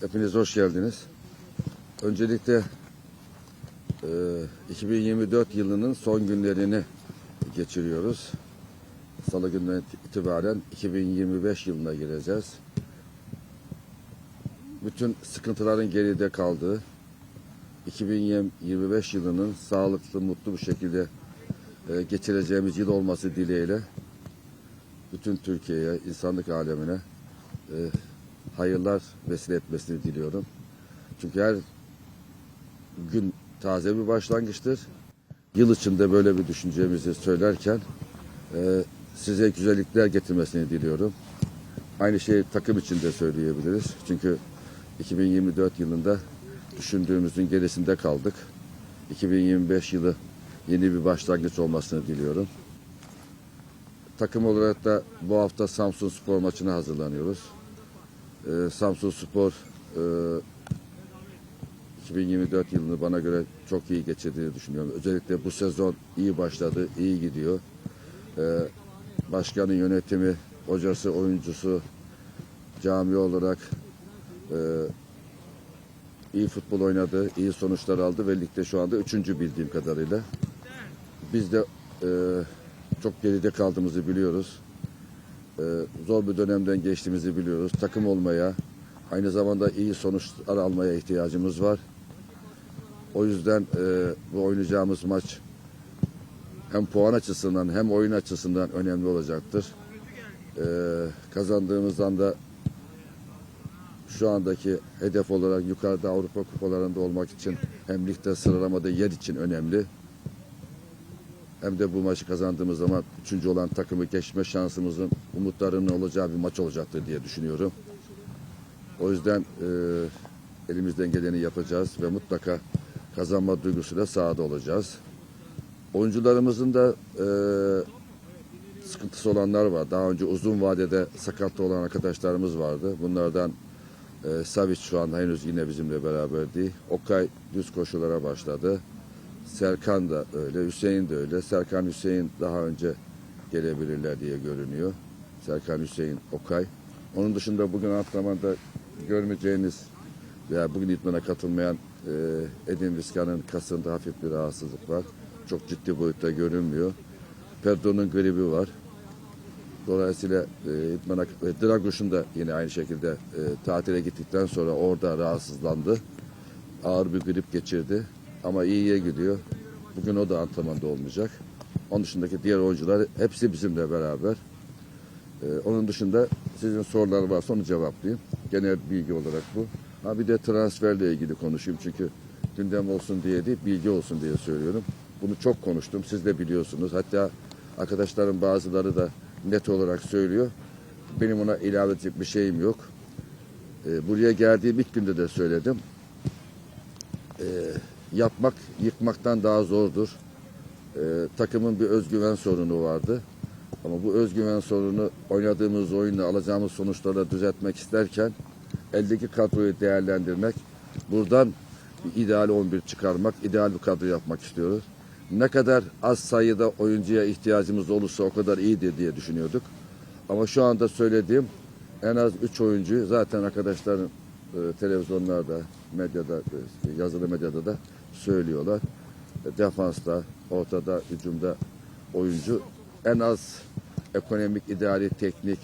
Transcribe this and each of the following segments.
Hepiniz hoş geldiniz. Öncelikle e, 2024 yılının son günlerini geçiriyoruz. Salı günden itibaren 2025 yılına gireceğiz. Bütün sıkıntıların geride kaldığı 2025 yılının sağlıklı, mutlu bir şekilde e, geçireceğimiz yıl olması dileğiyle bütün Türkiye'ye, insanlık alemine e, hayırlar vesile etmesini diliyorum. Çünkü her gün taze bir başlangıçtır. Yıl içinde böyle bir düşüncemizi söylerken e, size güzellikler getirmesini diliyorum. Aynı şeyi takım için de söyleyebiliriz. Çünkü 2024 yılında düşündüğümüzün gerisinde kaldık. 2025 yılı yeni bir başlangıç olmasını diliyorum. Takım olarak da bu hafta Samsun Spor maçına hazırlanıyoruz. Ee, Samsun Spor e, 2024 yılını bana göre çok iyi geçirdiğini düşünüyorum. Özellikle bu sezon iyi başladı, iyi gidiyor. Ee, başkanın yönetimi, hocası, oyuncusu, cami olarak e, iyi futbol oynadı, iyi sonuçlar aldı ve ligde şu anda üçüncü bildiğim kadarıyla. Biz de e, çok geride kaldığımızı biliyoruz. E, zor bir dönemden geçtiğimizi biliyoruz. Takım olmaya, aynı zamanda iyi sonuçlar almaya ihtiyacımız var. O yüzden e, bu oynayacağımız maç hem puan açısından hem oyun açısından önemli olacaktır. E, kazandığımızdan da şu andaki hedef olarak yukarıda Avrupa kupalarında olmak için hem ligde sıralamada yer için önemli. Hem de bu maçı kazandığımız zaman üçüncü olan takımı geçme şansımızın umutlarının olacağı bir maç olacaktır diye düşünüyorum. O yüzden e, elimizden geleni yapacağız ve mutlaka kazanma duygusuyla sahada olacağız. Oyuncularımızın da e, sıkıntısı olanlar var. Daha önce uzun vadede sakatlı olan arkadaşlarımız vardı. Bunlardan e, Savic şu an henüz yine bizimle beraber değil. Okay düz koşulara başladı. Serkan da öyle, Hüseyin de öyle. Serkan Hüseyin daha önce gelebilirler diye görünüyor. Serkan Hüseyin Okay. Onun dışında bugün antrenmanda görmeyeceğiniz veya bugün itmana katılmayan e, Edin Vizca'nın kasında hafif bir rahatsızlık var. Çok ciddi boyutta görünmüyor. Pedro'nun gribi var. Dolayısıyla e, İtmana, e, Draguş'un da yine aynı şekilde e, tatile gittikten sonra orada rahatsızlandı. Ağır bir grip geçirdi. Ama iyiye gidiyor. Bugün o da antrenmanda olmayacak. Onun dışındaki diğer oyuncular hepsi bizimle beraber. E, onun dışında sizin sorular varsa onu cevaplayayım. Genel bilgi olarak bu. Ha bir de transferle ilgili konuşayım çünkü gündem olsun diye değil, bilgi olsun diye söylüyorum. Bunu çok konuştum. Siz de biliyorsunuz. Hatta arkadaşlarım bazıları da net olarak söylüyor. Benim ona ilave edecek bir şeyim yok. Ee, buraya geldiğim ilk günde de söyledim. Ee, yapmak yıkmaktan daha zordur. Ee, takımın bir özgüven sorunu vardı. Ama bu özgüven sorunu oynadığımız oyunla alacağımız sonuçlarla düzeltmek isterken eldeki kadroyu değerlendirmek, buradan bir ideal 11 çıkarmak, ideal bir kadro yapmak istiyoruz. Ne kadar az sayıda oyuncuya ihtiyacımız olursa o kadar iyidir diye düşünüyorduk. Ama şu anda söylediğim en az 3 oyuncuyu zaten arkadaşların e, televizyonlarda, medyada, e, yazılı medyada da söylüyorlar. Defansta, ortada, hücumda oyuncu en az ekonomik, idari, teknik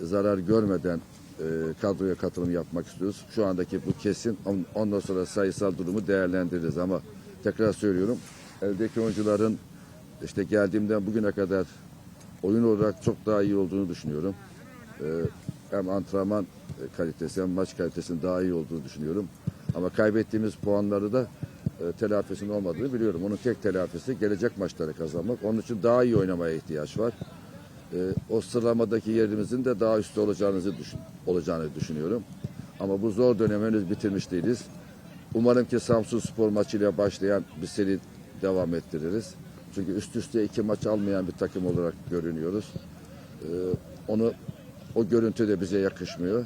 zarar görmeden e, kadroya katılım yapmak istiyoruz. Şu andaki bu kesin. On- Ondan sonra sayısal durumu değerlendiririz ama tekrar söylüyorum. Eldeki oyuncuların işte geldiğimden bugüne kadar oyun olarak çok daha iyi olduğunu düşünüyorum. E, hem antrenman kalitesi hem maç kalitesinin daha iyi olduğunu düşünüyorum. Ama kaybettiğimiz puanları da e, telafisinin olmadığını biliyorum. Onun tek telafisi gelecek maçları kazanmak. Onun için daha iyi oynamaya ihtiyaç var e, o sıralamadaki yerimizin de daha üstte olacağınızı düşün, olacağını düşünüyorum. Ama bu zor dönemi henüz bitirmiş değiliz. Umarım ki Samsun Spor maçıyla başlayan bir seri devam ettiririz. Çünkü üst üste iki maç almayan bir takım olarak görünüyoruz. E, onu o görüntü de bize yakışmıyor.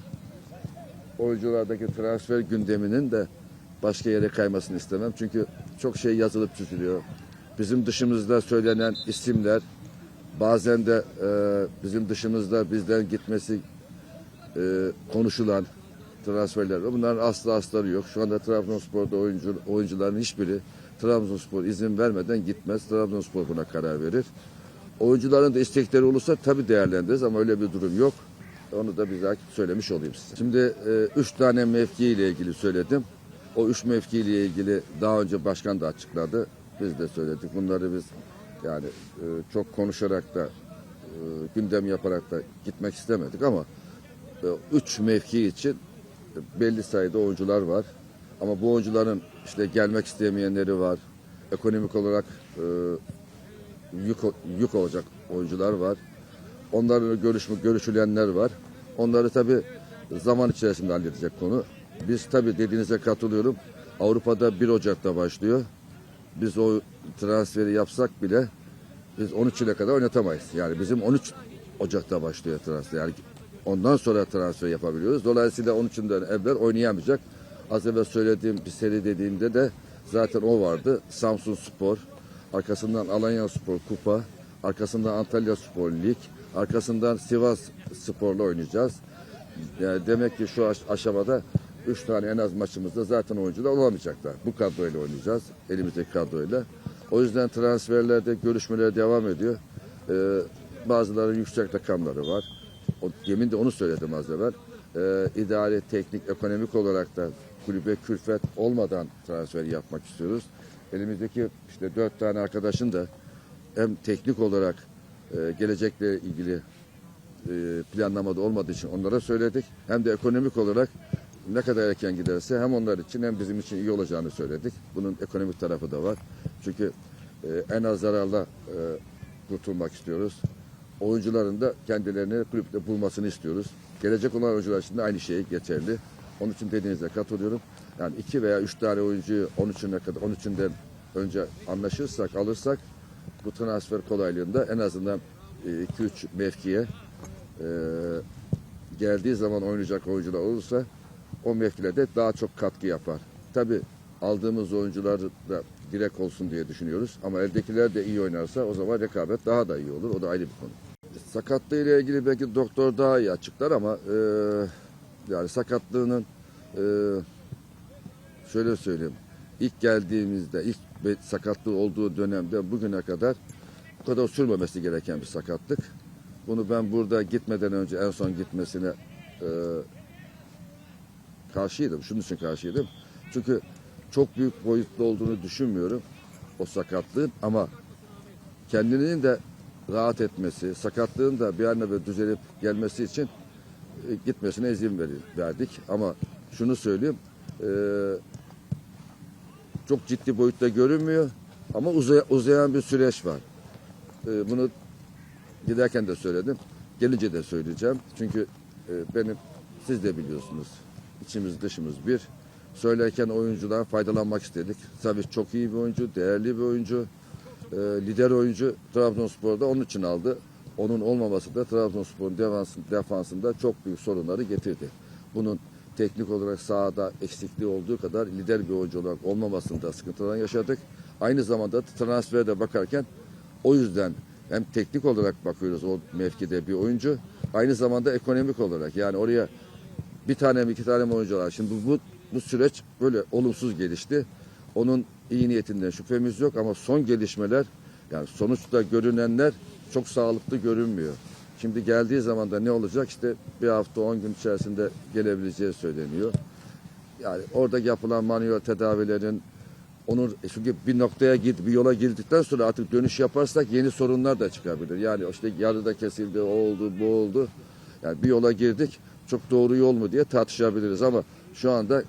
Oyunculardaki transfer gündeminin de başka yere kaymasını istemem. Çünkü çok şey yazılıp çiziliyor. Bizim dışımızda söylenen isimler bazen de e, bizim dışımızda bizden gitmesi e, konuşulan transferler var. Bunların aslı asları yok. Şu anda Trabzonspor'da oyuncu, oyuncuların hiçbiri Trabzonspor izin vermeden gitmez. Trabzonspor buna karar verir. Oyuncuların da istekleri olursa tabii değerlendiririz ama öyle bir durum yok. Onu da bir söylemiş olayım size. Şimdi e, üç tane mevki ile ilgili söyledim. O üç mevki ile ilgili daha önce başkan da açıkladı. Biz de söyledik. Bunları biz yani e, çok konuşarak da e, gündem yaparak da gitmek istemedik ama e, üç mevki için belli sayıda oyuncular var. Ama bu oyuncuların işte gelmek istemeyenleri var. Ekonomik olarak e, yük, yük olacak oyuncular var. Onlarla görüşme, görüşülenler var. Onları tabi zaman içerisinde halledecek konu. Biz tabi dediğinize katılıyorum. Avrupa'da 1 Ocak'ta başlıyor. Biz o transferi yapsak bile biz 13'üne kadar oynatamayız. Yani bizim 13 Ocak'ta başlıyor transfer. Yani ondan sonra transfer yapabiliyoruz. Dolayısıyla 13'ünden evvel oynayamayacak. Az evvel söylediğim bir seri dediğimde de zaten o vardı. Samsun Spor, arkasından Alanya Spor Kupa, arkasından Antalya Spor Lig, arkasından Sivas Spor'la oynayacağız. Yani demek ki şu aş- aşamada 3 tane en az maçımızda zaten oyuncular olamayacaklar. Bu kadroyla oynayacağız. Elimizdeki kadroyla. O yüzden transferlerde görüşmeler devam ediyor. Ee, bazıları yüksek rakamları var. O, yemin de onu söyledim az evvel. Ee, idari, teknik, ekonomik olarak da kulübe külfet olmadan transfer yapmak istiyoruz. Elimizdeki işte dört tane arkadaşın da hem teknik olarak e, gelecekle ilgili e, planlamada olmadığı için onlara söyledik. Hem de ekonomik olarak ne kadar erken giderse hem onlar için hem bizim için iyi olacağını söyledik. Bunun ekonomik tarafı da var. Çünkü e, en az zararla e, kurtulmak istiyoruz. Oyuncuların da kendilerini kulüpte bulmasını istiyoruz. Gelecek olan oyuncular için de aynı şey geçerli. Onun için dediğinize katılıyorum. Yani iki veya üç tane oyuncuyu 13'üne kadar 13'ünden önce anlaşırsak, alırsak bu transfer kolaylığında en azından 2-3 mevkiye e, geldiği zaman oynayacak oyuncular olursa o mevkilerde daha çok katkı yapar. Tabi aldığımız oyuncular da direkt olsun diye düşünüyoruz. Ama eldekiler de iyi oynarsa o zaman rekabet daha da iyi olur. O da ayrı bir konu. Sakatlığı ile ilgili belki doktor daha iyi açıklar ama e, yani sakatlığının e, şöyle söyleyeyim. İlk geldiğimizde, ilk sakatlığı olduğu dönemde bugüne kadar bu kadar sürmemesi gereken bir sakatlık. Bunu ben burada gitmeden önce en son gitmesine e, karşıydım. Şunun için karşıydım. Çünkü çok büyük boyutlu olduğunu düşünmüyorum o sakatlığın ama kendinin de rahat etmesi, sakatlığın da bir an evvel düzelip gelmesi için e, gitmesine izin verdik. Ama şunu söyleyeyim, e, çok ciddi boyutta görünmüyor ama uzay- uzayan bir süreç var. E, bunu giderken de söyledim, gelince de söyleyeceğim. Çünkü e, benim, siz de biliyorsunuz, içimiz dışımız bir. Söylerken oyuncudan faydalanmak istedik. Tabii çok iyi bir oyuncu, değerli bir oyuncu, e, lider oyuncu Trabzonspor'da onun için aldı. Onun olmaması da Trabzonspor'un defansın- defansında çok büyük sorunları getirdi. Bunun teknik olarak sahada eksikliği olduğu kadar lider bir oyuncu olarak olmamasında sıkıntılar yaşadık. Aynı zamanda transferde bakarken o yüzden hem teknik olarak bakıyoruz o mevkide bir oyuncu. Aynı zamanda ekonomik olarak yani oraya bir tane mi iki tane mi oyuncu. Şimdi bu, bu, bu süreç böyle olumsuz gelişti. Onun iyi niyetinden şüphemiz yok ama son gelişmeler yani sonuçta görünenler çok sağlıklı görünmüyor. Şimdi geldiği zaman da ne olacak işte bir hafta on gün içerisinde gelebileceği söyleniyor. Yani orada yapılan manuel tedavilerin onun e, çünkü bir noktaya git bir yola girdikten sonra artık dönüş yaparsak yeni sorunlar da çıkabilir. Yani işte yarıda kesildi, o oldu, bu oldu. Yani bir yola girdik. Çok doğru yol mu diye tartışabiliriz ama şu anda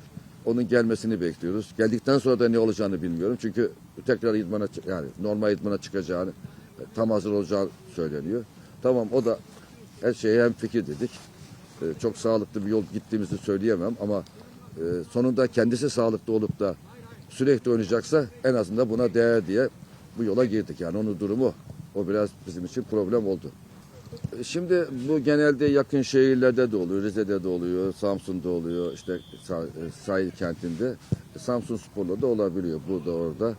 onun gelmesini bekliyoruz. Geldikten sonra da ne olacağını bilmiyorum. Çünkü tekrar idmana yani normal idmana çıkacağını e, tam hazır olacağı söyleniyor. Tamam o da her şeye hem fikir dedik. E, Çok sağlıklı bir yol gittiğimizi söyleyemem ama e, sonunda kendisi sağlıklı olup da sürekli oynayacaksa en azından buna değer diye bu yola girdik. Yani onun durumu o biraz bizim için problem oldu. E, Şimdi bu genelde yakın şehirlerde de oluyor. Rize'de de oluyor, Samsun'da oluyor, işte e, sahil kentinde. E, Samsun Spor'la da olabiliyor burada orada.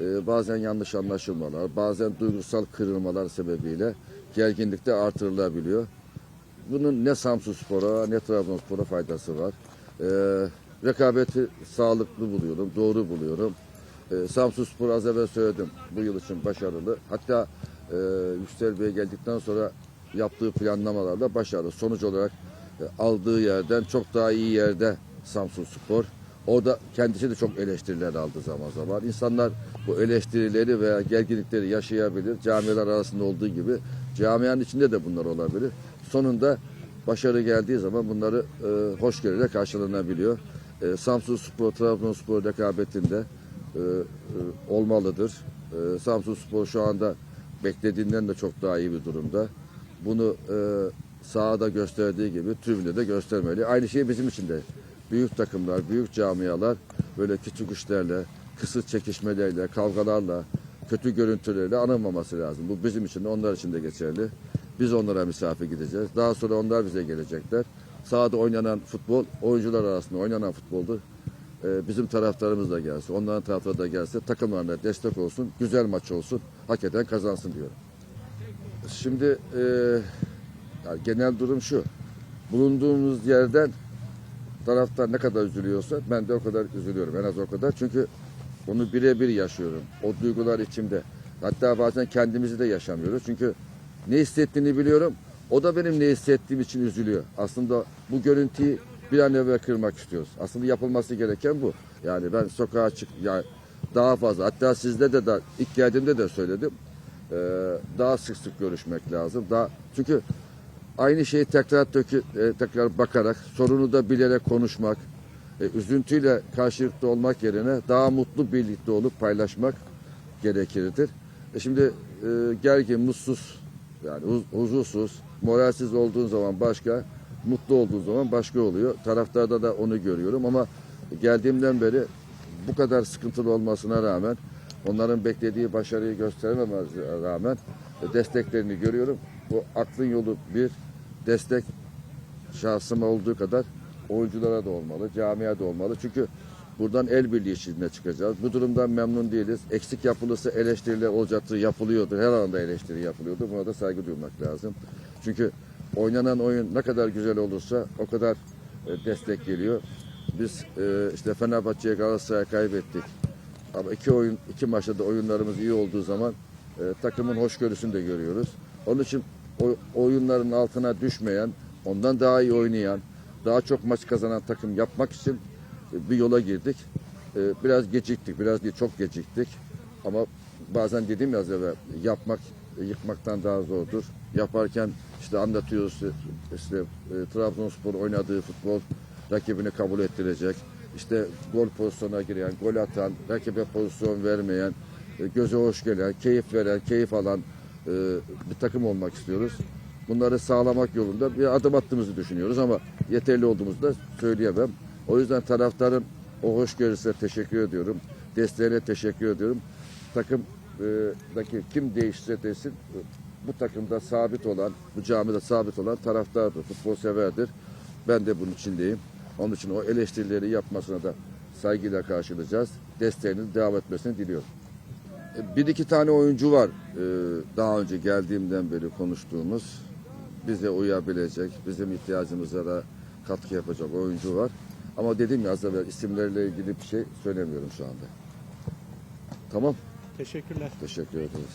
E, bazen yanlış anlaşılmalar, bazen duygusal kırılmalar sebebiyle gerginlik de artırılabiliyor. Bunun ne Samsun Spor'a ne Trabzonspor'a faydası var. Ee, rekabeti sağlıklı buluyorum, doğru buluyorum. Ee, Samsun Spor az evvel söyledim bu yıl için başarılı. Hatta e, Yüksel Bey geldikten sonra yaptığı planlamalarla başarılı. Sonuç olarak e, aldığı yerden çok daha iyi yerde Samsun Spor. Orada kendisi de çok eleştiriler aldı zaman zaman. İnsanlar bu eleştirileri veya gerginlikleri yaşayabilir. Camiler arasında olduğu gibi camianın içinde de bunlar olabilir. Sonunda başarı geldiği zaman bunları e, hoşgörüyle karşılanabiliyor. E, Samsun Spor, Trabzonspor rekabetinde e, e, olmalıdır. E, Samsun Spor şu anda beklediğinden de çok daha iyi bir durumda. Bunu e, sahada gösterdiği gibi tribünde de göstermeli. Aynı şey bizim için de. Büyük takımlar, büyük camialar böyle küçük işlerle, kısıt çekişmelerle, kavgalarla, kötü görüntülerle anılmaması lazım. Bu bizim için de onlar için de geçerli. Biz onlara misafir gideceğiz. Daha sonra onlar bize gelecekler. Sahada oynanan futbol, oyuncular arasında oynanan futboldur. Ee, bizim taraftarımız da gelsin, onların taraftarı da gelse takımlarına destek olsun, güzel maç olsun, hak eden kazansın diyorum. Şimdi e, genel durum şu. Bulunduğumuz yerden taraftar ne kadar üzülüyorsa ben de o kadar üzülüyorum. En az o kadar. Çünkü onu birebir yaşıyorum. O duygular içimde. Hatta bazen kendimizi de yaşamıyoruz. Çünkü ne hissettiğini biliyorum. O da benim ne hissettiğim için üzülüyor. Aslında bu görüntüyü bir an evvel kırmak istiyoruz. Aslında yapılması gereken bu. Yani ben sokağa çık yani daha fazla hatta sizde de da ilk geldiğimde de söyledim. Ee, daha sık sık görüşmek lazım. Daha çünkü aynı şeyi tekrar dökü, e, tekrar bakarak sorunu da bilerek konuşmak, e, üzüntüyle karşılıklı olmak yerine daha mutlu birlikte olup paylaşmak gerekirdir. E şimdi e, gergin, mutsuz, yani huz- huzursuz, moralsiz olduğun zaman başka, mutlu olduğun zaman başka oluyor. Taraftarda da onu görüyorum ama geldiğimden beri bu kadar sıkıntılı olmasına rağmen onların beklediği başarıyı gösterememezine rağmen desteklerini görüyorum. Bu aklın yolu bir destek şahsıma olduğu kadar oyunculara da olmalı, camia da olmalı. Çünkü buradan el birliği içinde çıkacağız. Bu durumdan memnun değiliz. Eksik yapılırsa eleştiriler olacaktır, yapılıyordur. Her alanda eleştiri yapılıyordur. Buna da saygı duymak lazım. Çünkü oynanan oyun ne kadar güzel olursa o kadar e, destek geliyor. Biz e, işte Fenerbahçe'ye Galatasaray'a kaybettik. Ama iki oyun, iki maçta da oyunlarımız iyi olduğu zaman e, takımın hoşgörüsünü de görüyoruz. Onun için o, oyunların altına düşmeyen, ondan daha iyi oynayan, daha çok maç kazanan takım yapmak için e, bir yola girdik. E, biraz geciktik, biraz değil çok geciktik. Ama bazen dediğim ya az yapmak yıkmaktan daha zordur. Yaparken işte anlatıyoruz işte e, Trabzonspor oynadığı futbol rakibini kabul ettirecek. İşte gol pozisyonuna giren, gol atan, rakibe pozisyon vermeyen, e, göze hoş gelen, keyif veren, keyif alan e, bir takım olmak istiyoruz. Bunları sağlamak yolunda bir adım attığımızı düşünüyoruz ama yeterli olduğumuzu da söyleyemem. O yüzden taraftarın o hoşgörüsüne teşekkür ediyorum. Desteğine teşekkür ediyorum. Takımdaki kim değişse desin e, bu takımda sabit olan, bu camide sabit olan taraftardır, futbol severdir. Ben de bunun içindeyim. Onun için o eleştirileri yapmasına da saygıyla karşılayacağız. Desteğinin devam etmesini diliyorum. E, Bir iki tane oyuncu var e, daha önce geldiğimden beri konuştuğumuz. Bize uyabilecek, bizim ihtiyacımıza da katkı yapacak oyuncu var. Ama dediğim ya az evvel isimlerle ilgili bir şey söylemiyorum şu anda. Tamam, Teşekkürler. teşekkür ederiz.